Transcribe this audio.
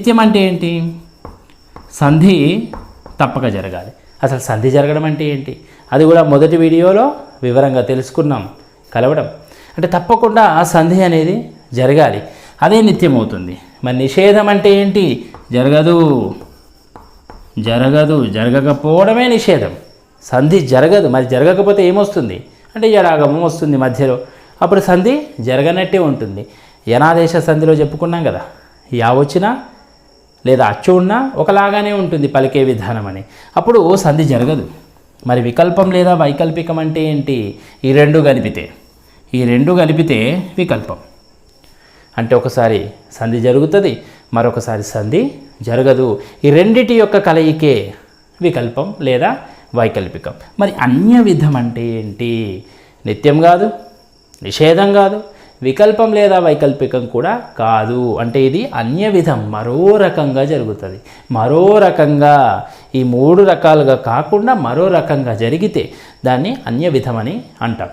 నిత్యం అంటే ఏంటి? సంధి తప్పక జరగాలి. అసలు సంధి జరగడం అంటే ఏంటి? అది కూడా మొదటి వీడియోలో వివరంగా తెలుసుకున్నాం కలవడం. అంటే తప్పకుండా ఆ సంధి అనేది జరగాలి. అదే నిత్యం అవుతుంది మరి నిషేధం అంటే ఏంటి? జరగదు. జరగదు. జరగకపోవడమే నిషేధం. సంధి జరగదు. మరి జరగకపోతే ఏమొస్తుంది? అంటే ఎడాగమం వస్తుంది మధ్యలో. అప్పుడు సంధి జరగనట్టే ఉంటుంది. యనాదేశ సంధిలో చెప్పుకున్నాం కదా. యా వచ్చినా లేదా అచ్చు ఉన్నా ఒకలాగానే ఉంటుంది పలికే విధానం అని. అప్పుడు సంధి జరగదు. మరి వికల్పం లేదా వైకల్పికం అంటే ఏంటి? ఈ రెండు కలిపితే ఈ రెండు కలిపితే వికల్పం. అంటే ఒకసారి సంధి జరుగుతుంది మరొకసారి సంధి జరగదు. ఈ రెండిటి యొక్క కలయికే వికల్పం లేదా వైకల్పికం. మరి అన్య విధం అంటే ఏంటి? నిత్యం కాదు నిషేధం కాదు వికల్పం లేదా వైకల్పికం కూడా కాదు. అంటే ఇది అన్య విధం. మరో రకంగా జరుగుతుంది. మరో రకంగా ఈ మూడు రకాలుగా కాకుండా మరో రకంగా జరిగితే దాన్ని అన్య విధం అని అంటాం.